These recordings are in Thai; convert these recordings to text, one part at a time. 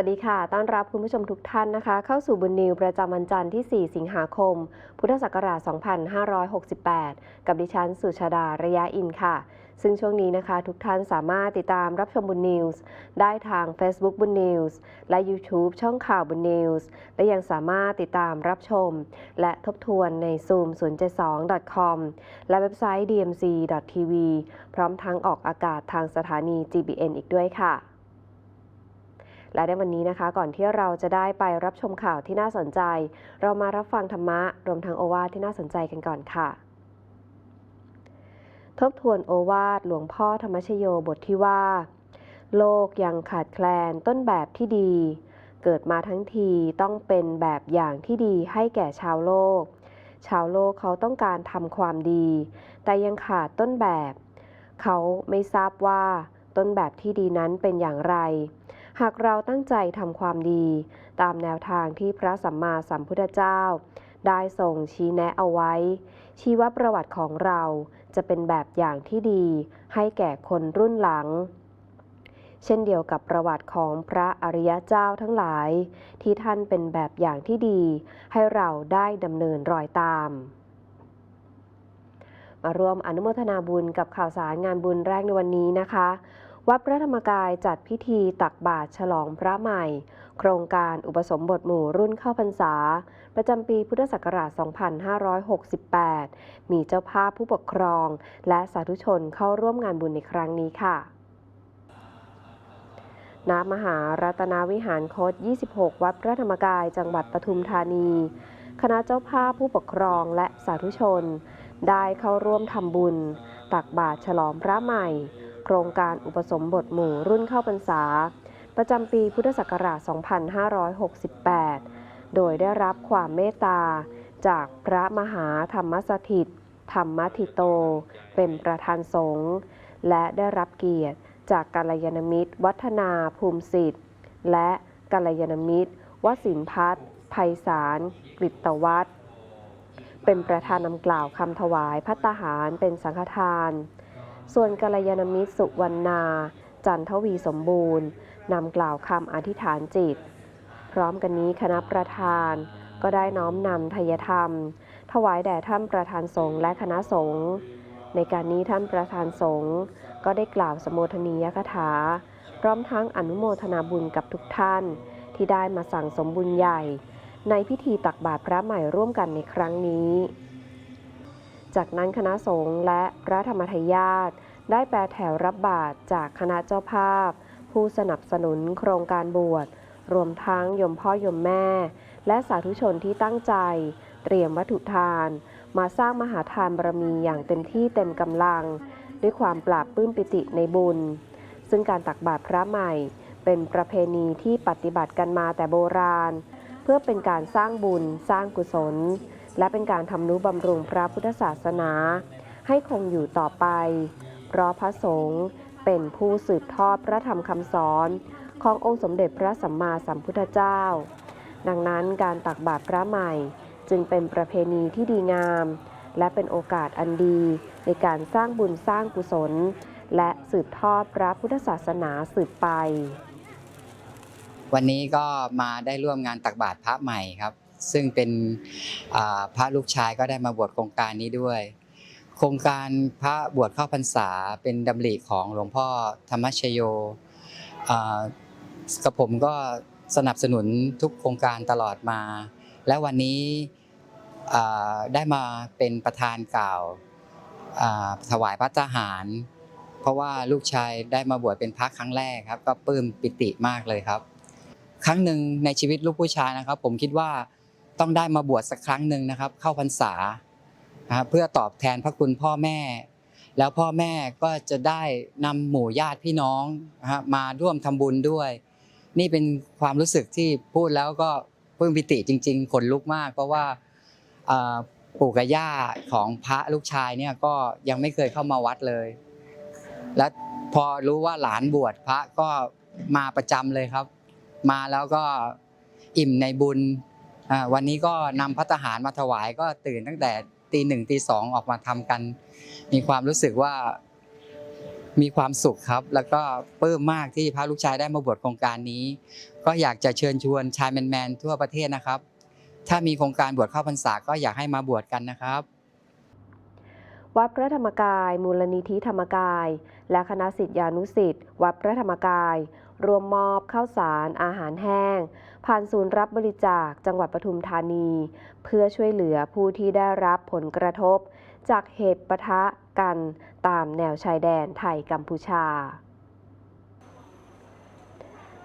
วัสดีค่ะ ต้อนรับคุณผู้ชมทุกท่านนะคะ เข้าสู่บุญนิวประจำวันจันทร์ที่ 4 สิงหาคม พุทธศักราช 2568 กับดิฉันสุชาดา ระยะอินค่ะ ซึ่งช่วงนี้นะคะ ทุกท่านสามารถติดตามรับชมบุญนิวส์ได้ทาง Facebook บุญนิวส์และ YouTube ช่องข่าวบุญนิวส์และยังสามารถติดตามรับชม และทบทวนใน zoom 072.com และเว็บไซต์ dmc.tv พร้อมทั้งออกอากาศทางสถานี GBN อีกด้วยค่ะ และในวันนี้นะคะ ก่อนที่เราจะได้ไปรับชมข่าวที่น่าสนใจ เรามารับฟังธรรมะรวมทั้งโอวาทที่น่าสนใจกันก่อนค่ะ ทบทวนโอวาทหลวงพ่อธรรมชโยบทที่ว่า โลกยังขาดแคลนต้นแบบที่ดี เกิดมาทั้งทีต้องเป็นแบบอย่างที่ดีให้แก่ชาวโลก ชาวโลกเขาต้องการทำความดี แต่ยังขาดต้นแบบ เขาไม่ทราบว่าต้นแบบที่ดีนั้นเป็นอย่างไร หากเราตั้งใจทำความดี ตามแนวทางที่พระสัมมาสัมพุทธเจ้า ได้ทรงชี้แนะเอาไว้ ชีวประวัติของเราจะเป็นแบบอย่างที่ดี ให้แก่คนรุ่นหลัง เช่นเดียวกับประวัติของพระอริยเจ้าทั้งหลาย ที่ท่านเป็นแบบอย่างที่ดี ให้เราได้ดำเนินรอยตามมาร่วมอนุโมทนาบุญกับข่าวสารงานบุญแรกในวันนี้นะคะ วัดพระธรรมกายจัดพิธีตักบาตรฉลองพระใหม่ โครงการอุปสมบทหมู่รุ่นเข้าพรรษา ประจำปีพุทธศักราช 2568 มีเจ้าภาพผู้ปกครอง และสาธุชนเข้าร่วมงานบุญในครั้งนี้ค่ะณมหารัตนาวิหารโคต 26 วัดพระธรรมกายจังหวัดปทุมธานี คณะเจ้าภาพผู้ปกครองและสาธุชน ได้เข้าร่วมทำบุญ ตักบาตรฉลองพระใหม่ ครงการอุปสมบทหมู่รุ่นเข้าพรรษา ประจำปีพุทธศักราช 2568 โดยได้รับความเมตตา จากพระมหาธรรมสถิต ธรรมทิโต เป็นประธานสงฆ์และได้รับเกียรติจากกัลยาณมิตร วัฒนาภูมิสิทธิ์ และกัลยาณมิตรวสินพัฒน์ไพศาลกฤตวัฒน์เป็นประธานนำกล่าวคำถวายพัตตาหารเป็นสังฆทาน ส่วนกัลยาณมิตรสุวรรณา จันทวีสมบูรณ์นำกล่าวคำอธิษฐานจิต พร้อมกันนี้คณะประธาน ก็ได้น้อมนำทายธรรม ถวายแด่ท่านประธานสงฆ์และคณะสงฆ์ในการนี้ท่านประธานสงฆ์ก็ได้กล่าวสมโภชนียคถา พร้อมทั้งอนุโมทนาบุญกับทุกท่าน ที่ได้มาสั่งสมบุญใหญ่ ในพิธีตักบาตรพระใหม่ร่วมกันในครั้งนี้ จากนั้นคณะสงฆ์และพระธรรมทายาทได้แปลแถวรับบาตรจากคณะเจ้าภาพ ผู้สนับสนุนโครงการบวช รวมทั้งยมพ่อยมแม่ และสาธุชนที่ตั้งใจ เตรียมวัตถุทาน มาสร้างมหาทานบารมีอย่างเต็มที่เต็มกำลัง ด้วยความปราบปลื้มปิติในบุญ ซึ่งการตักบาตรพระใหม่ เป็นประเพณีที่ปฏิบัติกันมาแต่โบราณ เพื่อเป็นการสร้างบุญสร้างกุศล และเป็นการทำนุบำรุงพระพุทธศาสนา ให้คงอยู่ต่อไป เพราะพระสงฆ์เป็นผู้สืบทอดพระธรรมคำสอนขององค์สมเด็จพระสัมมาสัมพุทธเจ้า ดังนั้นการตักบาตรพระใหม่จึงเป็นประเพณีที่ดีงาม และเป็นโอกาสอันดีในการสร้างบุญสร้างกุศล และสืบทอดพระพุทธศาสนาสืบไป วันนี้ก็มาได้ร่วมงานตักบาตรพระใหม่ครับ ซึ่งเป็นพระลูกชายก็ได้มาบวชโครงการนี้ด้วย โครงการพระบวชเข้าพรรษาเป็นดำริของหลวงพ่อธรรมชโยกับผมก็สนับสนุนทุกโครงการตลอดมา และวันนี้ได้มาเป็นประธานกล่าวถวายพระทหาร เพราะว่าลูกชายได้มาบวชเป็นพระครั้งแรกครับ ก็ปลื้มปิติมากเลยครับ ครั้งหนึ่งในชีวิตลูกผู้ชายนะครับ ผมคิดว่า ต้องได้มาบวชสักครั้งหนึ่งนะครับ เข้าพรรษาเพื่อตอบแทนพระคุณพ่อแม่ แล้วพ่อแม่ก็จะได้นำหมู่ญาติพี่น้องมาร่วมทำบุญด้วย นี่เป็นความรู้สึกที่พูดแล้วก็ปลื้มปิติจริง ๆ ขนลุกมาก เพราะว่าปู่กับย่าของพระลูกชายเนี่ยก็ยังไม่เคยเข้ามาวัดเลย และพอรู้ว่าหลานบวชพระก็มาประจำเลยครับ มาแล้วก็อิ่มในบุญ วันนี้ก็นำพัตตาหารมาถวายก็ตื่นตั้งแต่ตีหนึ่งตีสองออกมาทำกัน มีความรู้สึกว่ามีความสุขครับ แล้วก็ปลื้มมากที่พระลูกชายได้มาบวชโครงการนี้ ก็อยากจะเชิญชวนชายแมนๆทั่วประเทศนะครับ ถ้ามีโครงการบวชเข้าพรรษาก็อยากให้มาบวชกันนะครับวัดพระธรรมกาย มูลนิธิธรรมกาย และคณะสิทธิานุสิทธิ์วัดพระธรรมกาย รวมมอบข้าวสารอาหารแห้ง ผ่านศูนย์รับบริจาคจังหวัดปทุมธานี เพื่อช่วยเหลือผู้ที่ได้รับผลกระทบ จากเหตุปะทะกันตามแนวชายแดนไทยกัมพูชา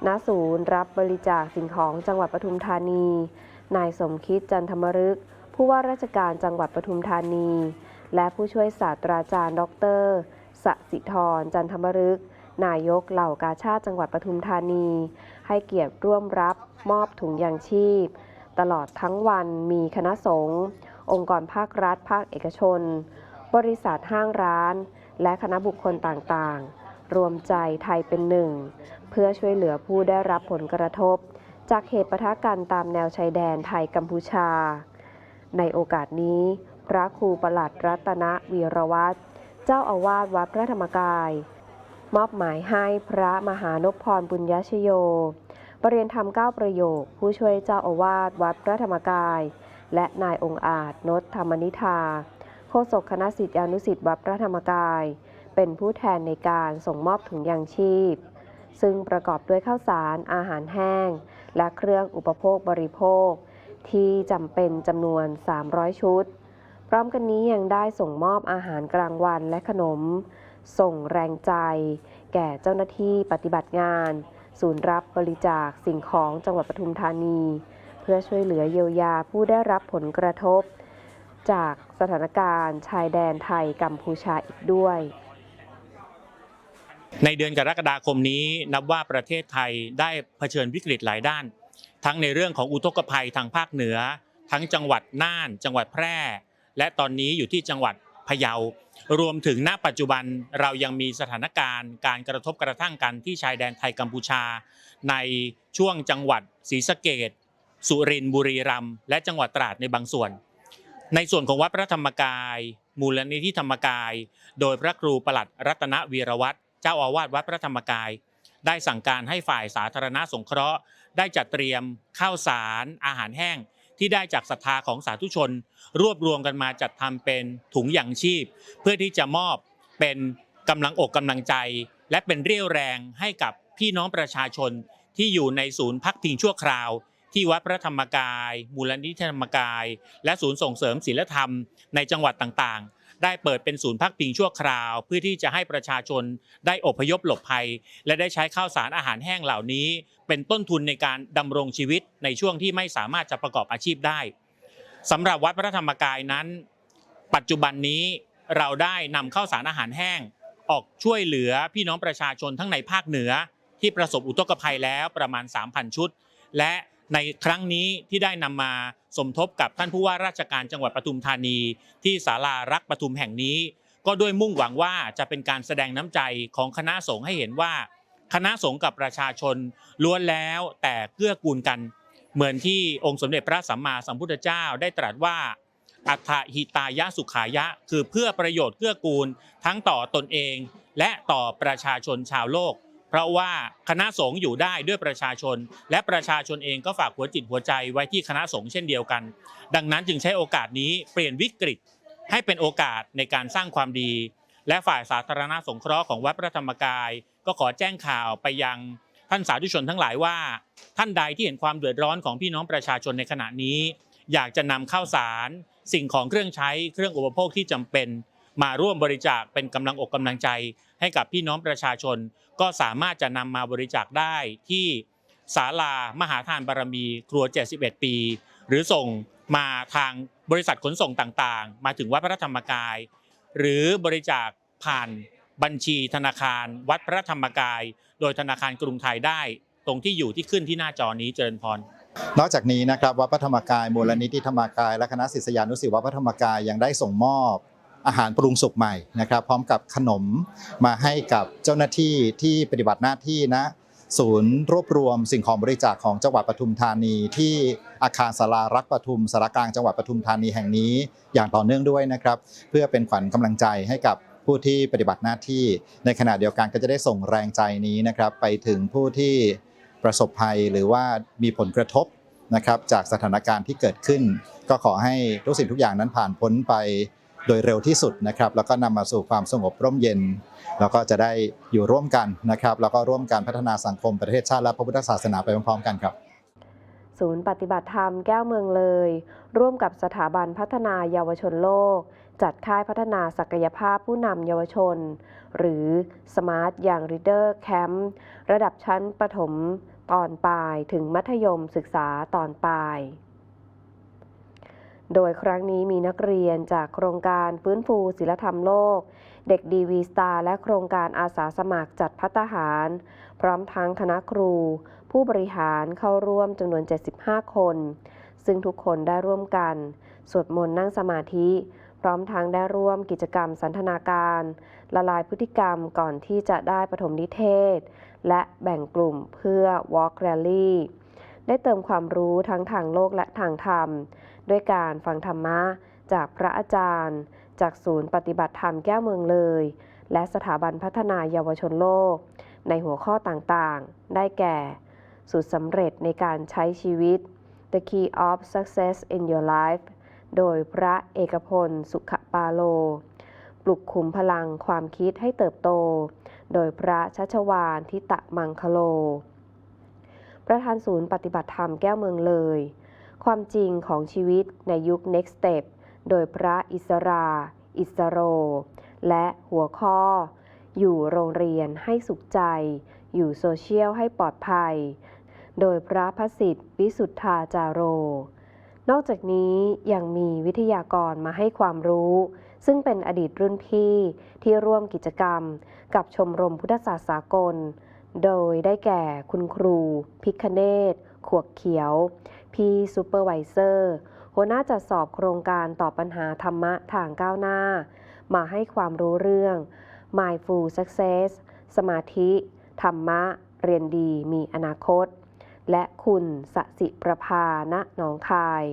ณศูนย์รับบริจาคสิ่งของจังหวัดปทุมธานี นายสมคิดจันทมรึก ผู้ว่าราชการจังหวัดปทุมธานี และผู้ช่วยศาสตราจารย์ ดรสสิธรจันทมรึก นายกเหล่ากาชาติจังหวัดปทุมธานี ให้เกียรติร่วมรับมอบถุงยางชีพ ตลอดทั้งวันมีคณะสงฆ์องค์กรภาครัฐ ภาคเอกชน บริษัทห้างร้าน และคณะบุคคลต่างๆ รวมใจไทยเป็นหนึ่ง เพื่อช่วยเหลือผู้ได้รับผลกระทบ จากเหตุปะทะกันตามแนวชายแดนไทยกัมพูชา ในโอกาสนี้ พระครูประหลัดรัตนวีรวัตรเจ้าอาวาสวัดพระธรรมกาย มอบหมายให้พระมหานพพรบุญญชโยประเรียนธรรมเก้าประโยค ผู้ช่วยเจ้าอาวาสวัดพระธรรมกาย และนายองค์อาจนศธรรมนิธาโฆษกคณะสิทธิานุสิทธิ์วัดพระธรรมกาย เป็นผู้แทนในการส่งมอบถุงยางชีพ ซึ่งประกอบด้วยข้าวสารอาหารแห้ง และเครื่องอุปโภคบริโภค ที่จำเป็นจำนวน 300 ชุด พร้อมกันนี้ยังได้ส่งมอบอาหารกลางวันและขนม ส่งแรงใจ แก่เจ้าหน้าที่ปฏิบัติงาน ศูนย์รับบริจาคสิ่งของจังหวัดปทุมธานี เพื่อช่วยเหลือเยียวยาผู้ได้รับผลกระทบ จากสถานการณ์ชายแดนไทยกัมพูชาอีกด้วยในเดือนกรกฎาคมนี้นับว่าประเทศไทยได้เผชิญวิกฤตหลายด้าน ทั้งในเรื่องของอุทกภัยทางภาคเหนือ ทั้งจังหวัดน่าน จังหวัดแพร่ และตอนนี้อยู่ที่จังหวัดพะเยา รวมถึงณปัจจุบันเรายังมีสถานการณ์ การกระทบกระทั่งกันที่ชายแดนไทยกัมพูชา ในช่วงจังหวัดศรีสะเกดสุรินทร์บุรีรัมย์และจังหวัดตราดในบางส่วน ในส่วนของวัดพระธรรมกาย มูลนิธิธรรมกาย โดยพระครูประหลัดรัตนวีรวัตรเจ้าอาวาสวัดพระธรรมกาย ได้สั่งการให้ฝ่ายสาธารณสงเคราะห์ ได้จัดเตรียมข้าวสาร อาหารแห้ง ที่ได้จากศรัทธาของสาธุชน รวบรวมกันมาจัดทำเป็นถุงอย่างชีพ เพื่อที่จะมอบเป็นกำลังอกกำลังใจ และเป็นเรี่ยวแรงให้กับพี่น้องประชาชนที่อยู่ในศูนย์พักพิงชั่วคราว ที่วัดพระธรรมกาย มูลนิธิธรรมกาย และศูนย์ส่งเสริมศีลธรรมในจังหวัดต่างๆ ได้เปิดเป็นศูนย์พักพิงชั่วคราว เพื่อที่จะให้ประชาชนได้อพยพหลบภัย และได้ใช้ข้าวสารอาหารแห้งเหล่านี้ เป็นต้นทุนในการดำรงชีวิตในช่วงที่ไม่สามารถจะประกอบอาชีพได้สำหรับวัดพระธรรมกายนั้น ปัจจุบันนี้เราได้นำข้าวสารอาหารแห้ง ออกช่วยเหลือพี่น้องประชาชนทั้งในภาคเหนือ ที่ประสบอุทกภัยแล้วประมาณ 3,000 ชุด และในครั้งนี้ที่ได้นำมา สมทบกับท่านผู้ว่าราชการจังหวัดปทุมธานี ที่ศาลารักปทุมแห่งนี้ ก็ด้วยมุ่งหวังว่าจะเป็นการแสดงน้ำใจของคณะสงฆ์ให้เห็นว่า คณะสงฆ์กับประชาชนล้วนแล้วแต่เกื้อกูลกัน เหมือนที่องค์สมเด็จพระสัมมาสัมพุทธเจ้าได้ตรัสว่าอัฏฐหิตายะสุขายะ คือเพื่อประโยชน์เกื้อกูลทั้งต่อตนเอง และต่อประชาชนชาวโลก เพราะว่าคณะสงฆ์อยู่ได้ด้วยประชาชน และประชาชนเองก็ฝากหัวจิตหัวใจไว้ที่คณะสงฆ์เช่นเดียวกัน ดังนั้นจึงใช้โอกาสนี้เปลี่ยนวิกฤตให้เป็นโอกาสในการสร้างความดี และฝ่ายสาธารณสงเคราะห์ของวัดพระธรรมกาย ก็ขอแจ้งข่าวไปยังท่านสาธุชนทั้งหลายว่า ท่านใดที่เห็นความเดือดร้อนของพี่น้องประชาชนในขณะนี้ อยากจะนำข้าวสาร สิ่งของเครื่องใช้เครื่องอุปโภคที่จำเป็น มาร่วมบริจาคเป็นกำลังอกกำลังใจ ให้กับพี่น้องประชาชน ก็สามารถจะนำมาบริจาคได้ที่ศาลามหาทานบารมี ครัว 71 ปี หรือส่งมาทางบริษัทขนส่งต่างๆ มาถึงวัดพระธรรมกาย หรือบริจาคผ่านบัญชีธนาคาร วัดพระธรรมกาย โดยธนาคารกรุงไทยได้ ตรงที่อยู่ที่ขึ้นที่หน้าจอนี้เจริญพรนอกจากนี้นะครับวัดพระธรรมกายมูลนิธิธรรมกายและคณะศิษยานุศิษย์วัดพระธรรมกายยังได้ส่งมอบ อาหารปรุงสุกใหม่นะครับ พร้อมกับขนมมาให้กับเจ้าหน้าที่ที่ปฏิบัติหน้าที่ณศูนย์รวบรวมสิ่งของบริจาคของจังหวัดปทุมธานีที่อาคารศาลารักปทุมสารกลางจังหวัดปทุมธานีแห่งนี้ อย่างต่อเนื่องด้วยนะครับ เพื่อเป็นขวัญกำลังใจให้กับผู้ที่ปฏิบัติหน้าที่ในขณะเดียวกันก็จะได้ส่งแรงใจนี้นะครับ ไปถึงผู้ที่ประสบภัยหรือว่ามีผลกระทบนะครับ จากสถานการณ์ที่เกิดขึ้น ก็ขอให้ทุกสิ่งทุกอย่างนั้นผ่านพ้นไป โดยเร็วที่สุดนะครับ แล้วก็นำมาสู่ความสงบร่มเย็น แล้วก็จะได้อยู่ร่วมกันนะครับ แล้วก็ร่วมกันพัฒนาสังคมประเทศชาติและพระพุทธศาสนาไปพร้อมๆกันครับศูนย์ปฏิบัติธรรมแก้วเมืองเลย ร่วมกับสถาบันพัฒนาเยาวชนโลก จัดค่ายพัฒนาศักยภาพผู้นำเยาวชน หรือ Smart Young Leader Camp ระดับชั้นประถมตอนปลายถึงมัธยมศึกษาตอนปลาย โดยครั้งนี้มีนักเรียนจากโครงการฟื้นฟูศิลธรรมโลก เด็กดีวีสตาร์และโครงการอาสาสมัครจัดพัตหาร พร้อมทั้งคณะครู ผู้บริหารเข้าร่วมจำนวน 75 คน ซึ่งทุกคนได้ร่วมกัน สวดมนต์นั่งสมาธิ พร้อมทั้งได้ร่วมกิจกรรมสันทนาการ ละลายพฤติกรรมก่อนที่จะได้ปฐมนิเทศ และแบ่งกลุ่มเพื่อ Walk Rally ได้เติมความรู้ทั้งทางโลกและทางธรรม ด้วยการฟังธรรมะจากพระอาจารย์ จากศูนย์ปฏิบัติธรรมแก้วเมืองเลย และสถาบันพัฒนาเยาวชนโลก ในหัวข้อต่างๆ ได้แก่ สูตรสำเร็จในการใช้ชีวิต The Key of Success in Your Life โดยพระเอกพล สุขปาโล ปลุกขุมพลังความคิดให้เติบโต โดยพระชัชวานทิตะมังคโล ประธานศูนย์ปฏิบัติธรรมแก้วเมืองเลย ความจริงของชีวิตในยุค Next Step โดยพระอิสรา อิสโร และหัวข้อ อยู่โรงเรียนให้สุขใจ อยู่โซเชียลให้ปลอดภัย โดยพระพสิทธิ์วิสุทธาจาโร นอกจากนี้ยังมีวิทยากรมาให้ความรู้ ซึ่งเป็นอดีตรุ่นพี่ที่ร่วมกิจกรรม กับชมรมพุทธศาสตร์สากล โดยได้แก่คุณครู พิคเนตขวกเขียว พี่ซูเปอร์ไวเซอร์หัวหน้าจัดสอบโครงการตอบปัญหาธรรมะทางก้าวหน้า มาให้ความรู้เรื่อง Mindful Success สมาธิ ธรรมะ เรียนดีมีอนาคต และคุณสสิประภาณหนองคาย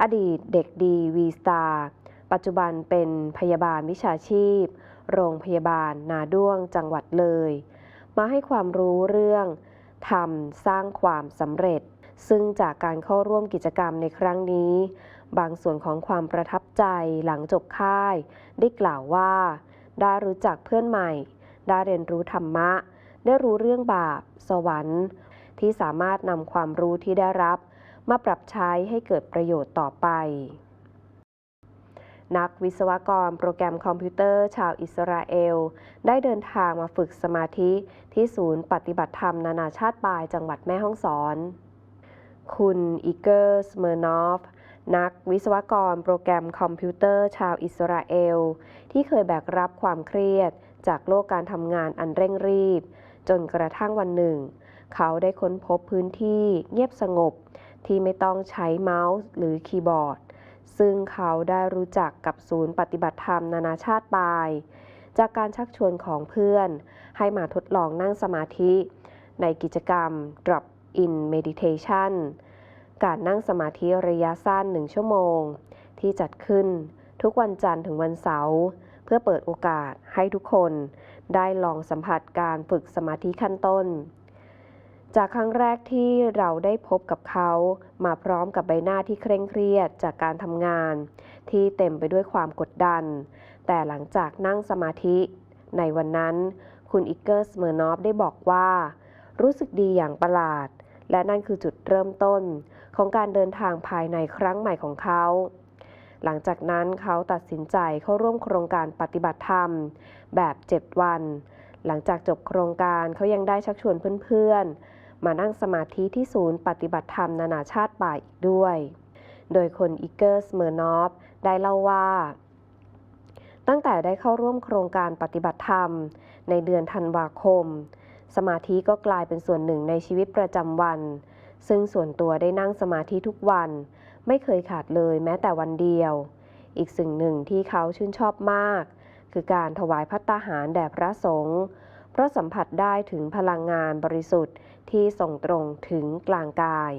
อดีตเด็กดีวีสตาร์ปัจจุบันเป็นพยาบาลวิชาชีพ โรงพยาบาลนาด้วงจังหวัดเลย มาให้ความรู้เรื่องทำสร้างความสำเร็จ ซึ่งจากการเข้าร่วมกิจกรรมในครั้งนี้ บางส่วนของความประทับใจหลังจบค่าย ได้กล่าวว่า ได้รู้จักเพื่อนใหม่ ได้เรียนรู้ธรรมะ ได้รู้เรื่องบาป สวรรค์ ที่สามารถนำความรู้ที่ได้รับ มาปรับใช้ให้เกิดประโยชน์ต่อไป นักวิศวกรโปรแกรมคอมพิวเตอร์ชาวอิสราเอล ได้เดินทางมาฝึกสมาธิที่ศูนย์ปฏิบัติธรรมนานาชาติปลายจังหวัดแม่ฮ่องสอน คุณอีเกอร์สเมอร์นอฟ นักวิศวกรโปรแกรมคอมพิวเตอร์ชาวอิสราเอล ที่เคยแบกรับความเครียด จากโลกการทำงานอันเร่งรีบ จนกระทั่งวันหนึ่ง เขาได้ค้นพบพื้นที่เงียบสงบ ที่ไม่ต้องใช้เมาส์หรือคีย์บอร์ด ซึ่งเขาได้รู้จักกับศูนย์ปฏิบัติธรรมนานาชาติปลาย จากการชักชวนของเพื่อน ให้มาทดลองนั่งสมาธิ ในกิจกรรม Drop in Meditation การนั่งสมาธิระยะสั้น1ชั่วโมง ที่จัดขึ้นทุกวันจันทร์ถึงวันเสาร์เพื่อเปิดโอกาสให้ทุกคนได้ลองสัมผัสการฝึกสมาธิขั้นต้น จากครั้งแรกที่เราได้พบกับเขามาพร้อมกับใบหน้าที่เคร่งเครียดจากการทำงาน ที่เต็มไปด้วยความกดดัน แต่หลังจากนั่งสมาธิ ในวันนั้นคุณอิกเกอร์สเมอร์นอฟได้บอกว่า รู้สึกดีอย่างประหลาด และนั่นคือจุดเริ่มต้นของการเดินทางภายในครั้งใหม่ของเขา หลังจากนั้นเขาตัดสินใจเข้าร่วมโครงการปฏิบัติธรรม แบบ 7 วัน หลังจากจบโครงการเขายังได้ชักชวนเพื่อนๆ มานั่งสมาธิที่ศูนย์ปฏิบัติธรรมนานาชาติป่าอีกด้วย โดยคนอิกเกอร์สเมอร์นอฟได้เล่าว่าตั้งแต่ได้เข้าร่วมโครงการปฏิบัติธรรม ในเดือนธันวาคม สมาธิก็กลายเป็นส่วนหนึ่งในชีวิตประจำวัน ซึ่งส่วนตัวได้นั่งสมาธิทุกวัน ไม่เคยขาดเลยแม้แต่วันเดียว อีกสิ่งหนึ่งที่เขาชื่นชอบมาก คือการถวายพัตตาหารแด่พระสงฆ์เพราะสัมผัสได้ถึงพลังงานบริสุทธิ์ที่ส่งตรงถึงกลางกาย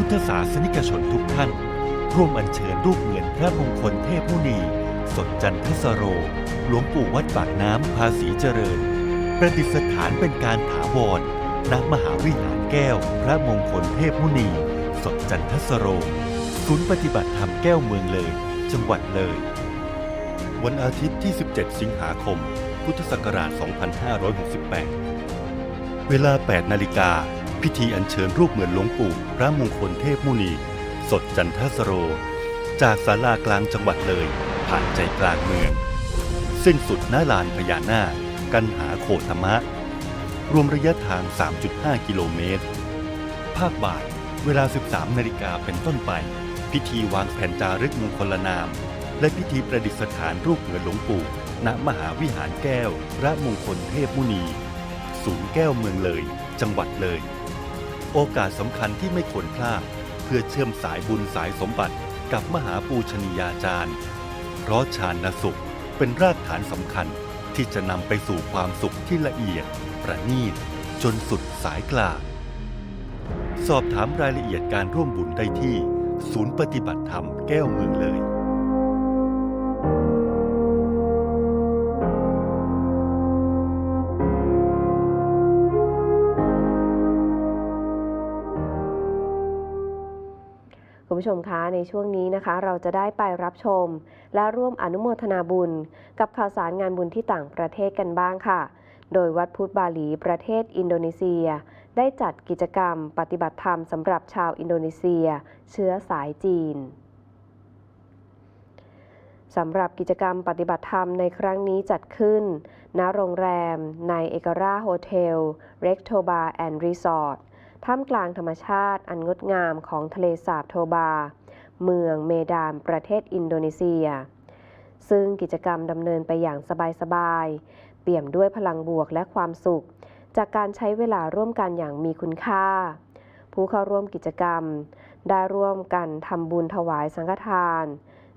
พุทธศาสนิกชนทุกท่าน ร่วมอัญเชิญรูปเหมือนพระมงคลเทพมุนี สดจันทสโร หลวงปู่วัดปากน้ำภาษีเจริญ ประดิษฐานเป็นการถาวรณมหาวิหารแก้ว พระมงคลเทพมุนี สดจันทสโร ศูนย์ปฏิบัติธรรมแก้วเมืองเลย จังหวัดเลย วันอาทิตย์ที่ 17 สิงหาคม พุทธศักราช 2568 เวลา 8 นาฬิกา พิธีอัญเชิญรูปเหมือนหลวงปู่พระมงคลเทพมุนี สดจันทสโร จากศาลากลางจังหวัดเลย ผ่านใจกลางเมือง สิ้นสุดหน้าลานพญานาคกันหาโคธรรมะ รวมระยะทาง 3.5 กิโลเมตร ภาคบ่ายเวลา 13 นาฬิกาเป็นต้นไป พิธีวางแผ่นจารึกมงคลนาม และพิธีประดิษฐานรูปเหมือนหลวงปู่ณมหาวิหารแก้ว พระมงคลเทพมุนี ศูนย์แก้วเมืองเลย จังหวัดเลย โอกาสสำคัญที่ไม่ควรพลาดเพื่อเชื่อมสายบุญสายสมบัติกับมหาปูชนียาจารย์ เพราะฌานสุขเป็นรากฐานสำคัญที่จะนำไปสู่ความสุขที่ละเอียด ประณีต จนสุดสายกลางสอบถามรายละเอียดการร่วมบุญได้ที่ ศูนย์ปฏิบัติธรรมแก้วเมืองเลย ผู้ชมคะในช่วงนี้นะคะ เราจะได้ไปรับชม และร่วมอนุโมทนาบุญ กับข่าวสารงานบุญที่ต่างประเทศกันบ้างค่ะ โดยวัดพุทธบาหลีประเทศอินโดนีเซีย ได้จัดกิจกรรมปฏิบัติธรรมสำหรับชาวอินโดนีเซีย เชื้อสายจีนสำหรับกิจกรรมปฏิบัติธรรมในครั้งนี้จัดขึ้น ณ โรงแรม ในเอกราโฮเทล เร็กโทบาแอนด์รีสอร์ท ท่ามกลางธรรมชาติอันงดงามของทะเลสาบโทบา เมืองเมดานประเทศอินโดนีเซีย ซึ่งกิจกรรมดำเนินไปอย่างสบายๆ เปี่ยมด้วยพลังบวกและความสุข จากการใช้เวลาร่วมกันอย่างมีคุณค่า ผู้เข้าร่วมกิจกรรม ได้ร่วมกันทำบุญถวายสังฆทาน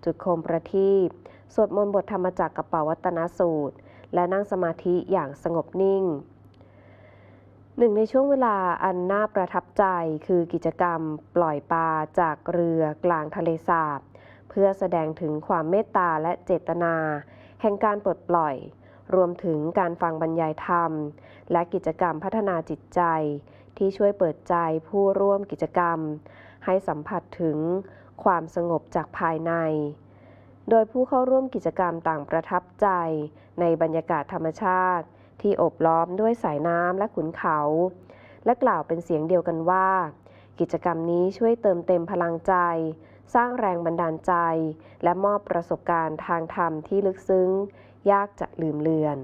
จุดโคมประทีปสวดมนต์บทธรรมจักรกับปวัตนสูตร และนั่งสมาธิอย่างสงบนิ่ง หนึ่งในช่วงเวลาอันน่าประทับใจคือกิจกรรมปล่อยปลาจากเรือกลางทะเลสาบ เพื่อแสดงถึงความเมตตาและเจตนา แห่งการปลดปล่อย รวมถึงการฟังบรรยายธรรม และกิจกรรมพัฒนาจิตใจ ที่ช่วยเปิดใจผู้ร่วมกิจกรรม ให้สัมผัสถึงความสงบจากภายใน โดยผู้เข้าร่วมกิจกรรมต่างประทับใจ ในบรรยากาศธรรมชาติ ที่อบล้อมด้วยสายน้ำและขุนเขา และกล่าวเป็นเสียงเดียวกันว่า กิจกรรมนี้ช่วยเติมเต็มพลังใจ สร้างแรงบันดาลใจ และมอบประสบการณ์ทางธรรมที่ลึกซึ้ง ยากจะลืมเลือน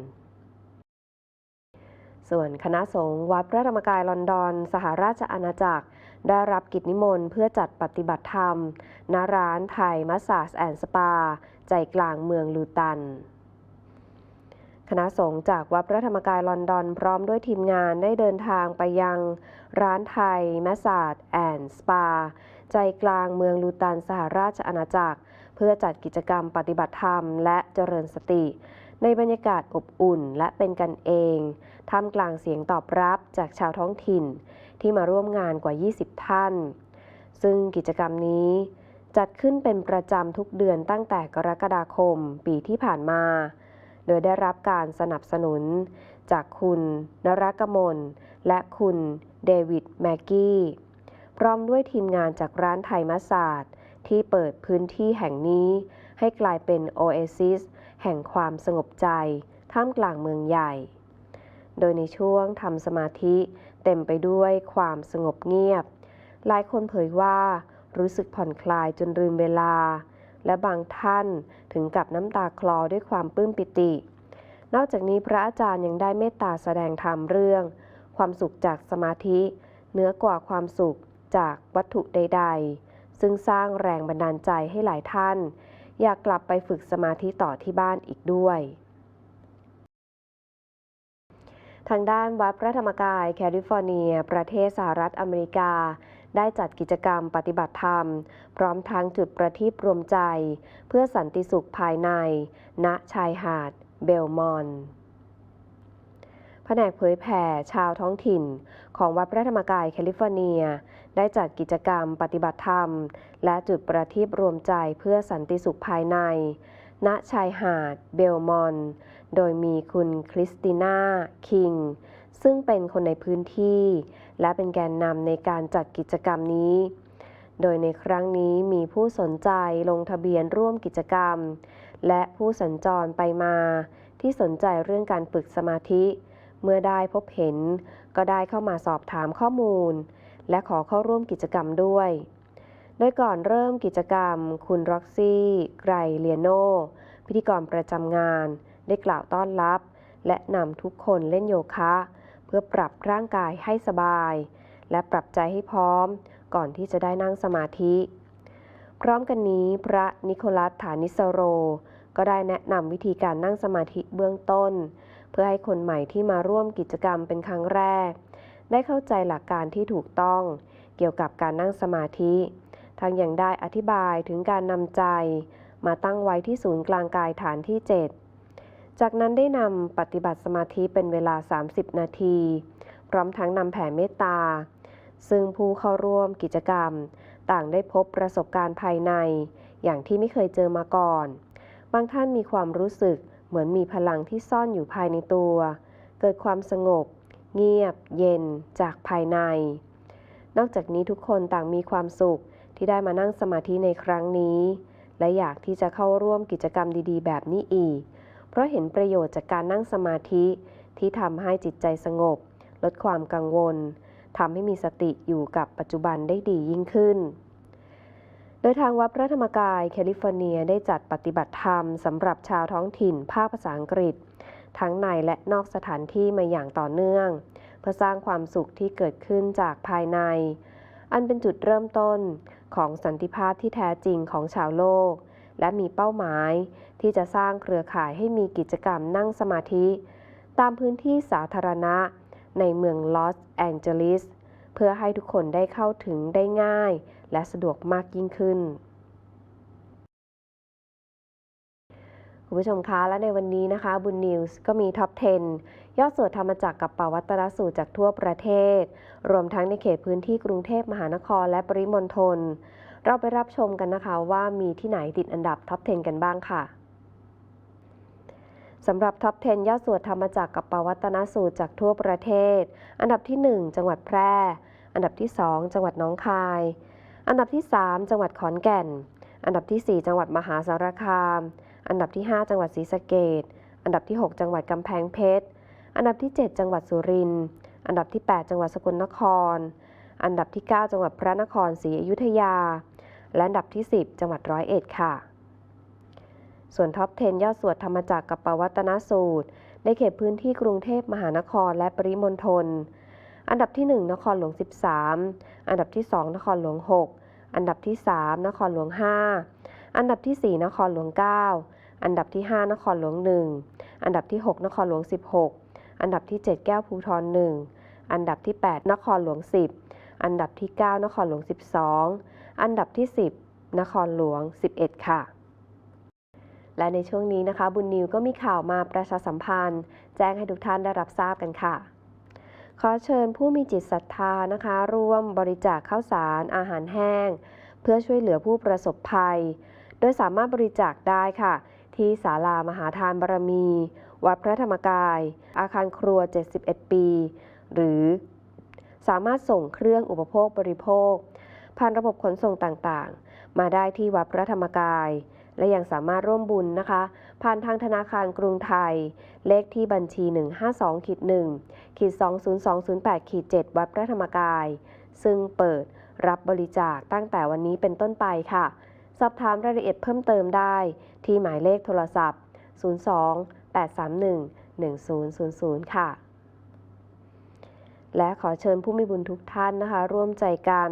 ส่วนคณะสงฆ์วัดพระธรรมกายลอนดอน สหราชอาณาจักร ได้รับกิจนิมนต์เพื่อจัดปฏิบัติธรรมณร้านไทยมัสซาจแอนสปา ใจกลางเมืองลูตัน คณะสงฆ์จากวัดพระธรรมกายลอนดอนพร้อมด้วยทีมงานได้เดินทางไปยังร้านไทยแมสซาจแอนด์สปา ใจกลางเมืองลูตันสหราชอาณาจักร เพื่อจัดกิจกรรมปฏิบัติธรรมและเจริญสติ ในบรรยากาศอบอุ่นและเป็นกันเองท่ามกลางเสียงตอบรับจากชาวท้องถิ่น ที่มาร่วมงานกว่า 20 ท่าน ซึ่งกิจกรรมนี้จัดขึ้นเป็นประจำทุกเดือนตั้งแต่กรกฎาคมปีที่ผ่านมา โดยได้รับการสนับสนุน จากคุณนรกมล และคุณเดวิดแมกกี้ พร้อมด้วยทีมงานจากร้านไทยมัสซาดที่เปิดพื้นที่แห่งนี้ ให้กลายเป็นโอเอซิสแห่งความสงบใจ ท่ามกลางเมืองใหญ่ โดยในช่วงทำสมาธิเต็มไปด้วยความสงบเงียบ หลายคนเผยว่ารู้สึกผ่อนคลายจนลืมเวลา และบางท่านถึงกับน้ำตาคลอด้วยความปลื้มปิติ นอกจากนี้พระอาจารย์ยังได้เมตตาแสดงธรรมเรื่อง ความสุขจากสมาธิ เหนือกว่าความสุขจากวัตถุใด ๆ ซึ่งสร้างแรงบันดาลใจให้หลายท่าน อยากกลับไปฝึกสมาธิต่อที่บ้านอีกด้วย ทางด้านวัดพระธรรมกายแคลิฟอร์เนีย ประเทศสหรัฐอเมริกา ได้จัดกิจกรรมปฏิบัติธรรม พร้อมทางจุดประทีปรวมใจ เพื่อสันติสุขภายใน ณชายหาด เบลมอนแผนกเผยแผ่ชาวท้องถิ่น ของวัดพระธรรมกายแคลิฟอร์เนีย ได้จัดกิจกรรมปฏิบัติธรรม และจุดประทีปรวมใจเพื่อสันติสุขภายใน ณชายหาด เบลมอน โดยมีคุณคริสติน่า คิง ซึ่งเป็นคนในพื้นที่ และเป็นแกนนำในการจัดกิจกรรมนี้ โดยในครั้งนี้มีผู้สนใจลงทะเบียนร่วมกิจกรรม และผู้สัญจรไปมา ที่สนใจเรื่องการฝึกสมาธิ เมื่อได้พบเห็น ก็ได้เข้ามาสอบถามข้อมูล และขอเข้าร่วมกิจกรรมด้วย โดยก่อนเริ่มกิจกรรม คุณร็อกซี่ไกรเลียโน พิธีกรประจำงาน ได้กล่าวต้อนรับ และนำทุกคนเล่นโยคะ เพื่อปรับร่างกายให้สบาย และปรับใจให้พร้อม ก่อนที่จะได้นั่งสมาธิ พร้อมกันนี้พระนิโคลัสฐานิสโร ก็ได้แนะนำวิธีการนั่งสมาธิเบื้องต้น เพื่อให้คนใหม่ที่มาร่วมกิจกรรมเป็นครั้งแรก ได้เข้าใจหลักการที่ถูกต้อง เกี่ยวกับการนั่งสมาธิทั้งยังได้อธิบายถึงการนำใจ มาตั้งไว้ที่ศูนย์กลางกายฐานที่ 7 จากนั้นได้นำปฏิบัติสมาธิเป็นเวลา 30 นาที พร้อมทั้งนำแผ่เมตตา ซึ่งผู้เข้าร่วมกิจกรรม ต่างได้พบประสบการณ์ภายใน อย่างที่ไม่เคยเจอมาก่อน บางท่านมีความรู้สึกเหมือนมีพลังที่ซ่อนอยู่ภายในตัว เกิดความสงบ เงียบ เย็นจากภายใน นอกจากนี้ทุกคนต่างมีความสุขที่ได้มานั่งสมาธิในครั้งนี้ และอยากที่จะเข้าร่วมกิจกรรมดี ๆ แบบนี้อีก ราะเห็นประโยชน์จากการนั่งสมาธิที่ทำให้จิตใจสงบ ลดความกังวลทำให้มีสติอยู่กับปัจจุบันได้ดียิ่งขึ้น โดยทางวัดพระธรรมกายแคลิฟอร์เนียได้จัดปฏิบัติธรรมสำหรับชาวท้องถิ่นภาคภาษาอังกฤษ ทั้งในและนอกสถานที่มาอย่างต่อเนื่อง เพื่อสร้างความสุขที่เกิดขึ้นจากภายใน อันเป็นจุดเริ่มต้นของสันติภาพที่แท้จริงของชาวโลก และมีเป้าหมาย ที่จะสร้างเครือข่ายให้มีกิจกรรมนั่งสมาธิ ตามพื้นที่สาธารณะ ในเมืองลอสแองเจลิสเพื่อให้ทุกคนได้เข้าถึงได้ง่าย และสะดวกมากยิ่งขึ้นคุณผู้ชมคะและในวันนี้นะคะบุญนิวส์ก็มีท็อป 10 ยอดสวดธรรมจักรกับปาวัตนสูตรจากทั่วประเทศ รวมทั้งในเขตพื้นที่กรุงเทพมหานครและปริมณฑล เราไปรับชมกันนะคะว่ามีที่ไหนติดอันดับท็อป 10 กันบ้างค่ะสำหรับท็อป 10 ยอดสวดธรรมจักรกับปวัตนสูตรจากทั่วประเทศ อันดับที่ 1 จังหวัดแพร่ อันดับที่ 2 จังหวัดหนองคาย อันดับที่ 3 จังหวัดขอนแก่น อันดับที่ 4 จังหวัดมหาสารคาม อันดับที่ 5 จังหวัดศรีสะเกษอันดับที่ 6 จังหวัดกำแพงเพชร อันดับที่ 7 จังหวัดสุรินทร์ อันดับที่ 8 จังหวัดสกลนคร อันดับที่ 9 จังหวัดพระนครศรีอยุธยา และอันดับที่ 10 จังหวัดร้อยเอ็ดค่ะ ส่วนท็อป 10 ยอดสวดธรรมจักรกับปวัตนสูตร ในเขตพื้นที่กรุงเทพมหานครและปริมณฑล อันดับที่ 1 นครหลวง 13 อันดับที่ 2 นครหลวง 6 อันดับที่ 3 นครหลวง 5 อันดับที่ 4 นครหลวง 9 อันดับที่ 5 นครหลวง 1 อันดับที่ 6 นครหลวง 16 อันดับที่ 7 แก้วภูทร1อันดับที่ 8 นครหลวง 10 อันดับที่ 9 นครหลวง 12 อันดับที่ 10 นครหลวง 11 ค่ะ และในช่วงนี้นะคะ บุญนิวก็มีข่าวมาประชาสัมพันธ์ แจ้งให้ทุกท่านได้รับทราบกันค่ะ ขอเชิญผู้มีจิตศรัทธานะคะ ร่วมบริจาคข้าวสารอาหารแห้ง เพื่อช่วยเหลือผู้ประสบภัย โดยสามารถบริจาคได้ค่ะ ที่ศาลามหาทานบารมี วัดพระธรรมกาย อาคารครัว 71 ปี หรือสามารถส่งเครื่องอุปโภคบริโภค ผ่านระบบขนส่งต่างๆ มาได้ที่วัดพระธรรมกาย และยังสามารถร่วมบุญนะคะ ผ่านทางธนาคารกรุงไทย เลขที่บัญชี 152ขีด1ขีด20208ขีด7วัดพระธรรมกาย ซึ่งเปิดรับบริจาคตั้งแต่วันนี้เป็นต้นไปค่ะ สอบถามรายละเอียดเพิ่มเติมได้ ที่หมายเลขโทรศัพท์ 02 831 1000 ค่ะ และขอเชิญผู้มีบุญทุกท่านนะคะ ร่วมใจกัน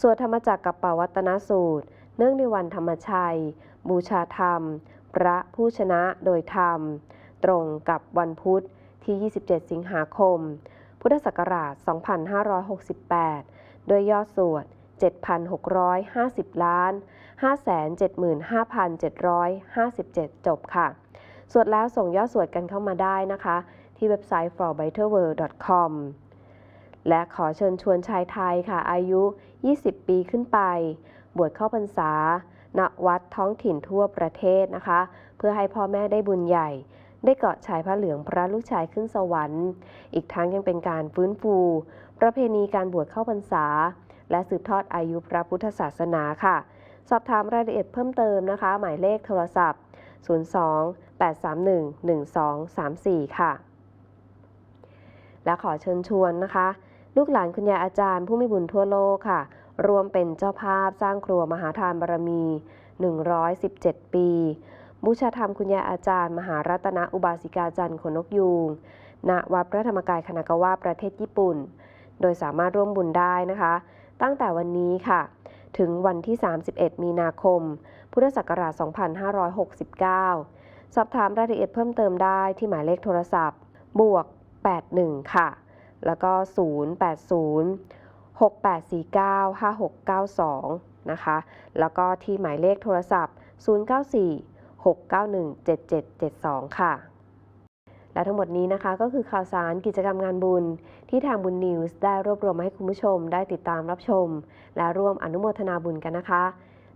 สวดธรรมจักรกับปวัตนสูตร เนื่องในวันธรรมชัย บูชาธรรม พระผู้ชนะโดยธรรม ตรงกับวันพุธที่ 27 สิงหาคม พุทธศักราช 2568 โดยยอดสวด 7,650 ล้าน 575,757 จบค่ะ สวดแล้วส่งยอดสวดกันเข้ามาได้นะคะ ที่เว็บไซต์ forbetterworld.com และขอเชิญชวนชายไทยค่ะอายุ 20 ปีขึ้นไป บวชเข้าพรรษา ณ วัดท้องถิ่นทั่วประเทศนะคะ เพื่อให้พ่อแม่ได้บุญใหญ่ ได้เกาะชายพระเหลืองพระลูกชายขึ้นสวรรค์ อีกทั้งยังเป็นการฟื้นฟู ประเพณีการบวชเข้าพรรษา และสืบทอดอายุพระพุทธศาสนาค่ะ สอบถามรายละเอียดเพิ่มเติมนะคะ หมายเลขโทรศัพท์ 02 831 1234 ค่ะ และขอเชิญชวนนะคะ ลูกหลานคุณยายอาจารย์ผู้มีบุญทั่วโลกค่ะ รวมเป็นเจ้าภาพสร้างครัวมหาทานบารมี 117 ปี บูชาธรรมคุณยายอาจารย์ มหารัตนอุบาสิกาจันทร์ขนนกยูงณวัดพระธรรมกายคณากวะประเทศญี่ปุ่น โดยสามารถร่วมบุญได้นะคะ ตั้งแต่วันนี้ค่ะ ถึงวันที่ 31 มีนาคม พุทธศักราช 2569 สอบถามรายละเอียดเพิ่มเติมได้ที่หมายเลขโทรศัพท์ บวก 81 ค่ะ แล้วก็ 080 6849 5692 นะคะ แล้วก็ที่หมายเลขโทรศัพท์ 094 691 7772 ค่ะ และทั้งหมดนี้นะคะก็คือข่าวสารกิจกรรมงานบุญ ที่ทางบุญนิวส์ได้รวบรวมมาให้คุณผู้ชมได้ติดตามรับชม และร่วมอนุโมทนาบุญกันนะคะ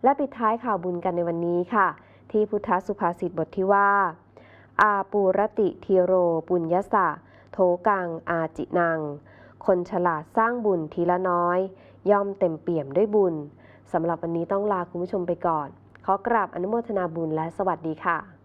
และปิดท้ายข่าวบุญกันในวันนี้ค่ะ ที่พุทธสุภาษิตบทที่ว่า อาปูรติทีโรปุญญสะ กังอาจินัง คนฉลาดสร้างบุญทีละน้อย ย่อมเต็มเปี่ยมด้วยบุญสำหรับวันนี้ต้องลาคุณผู้ชมไปก่อน ขอกราบอนุโมทนาบุญและสวัสดีค่ะ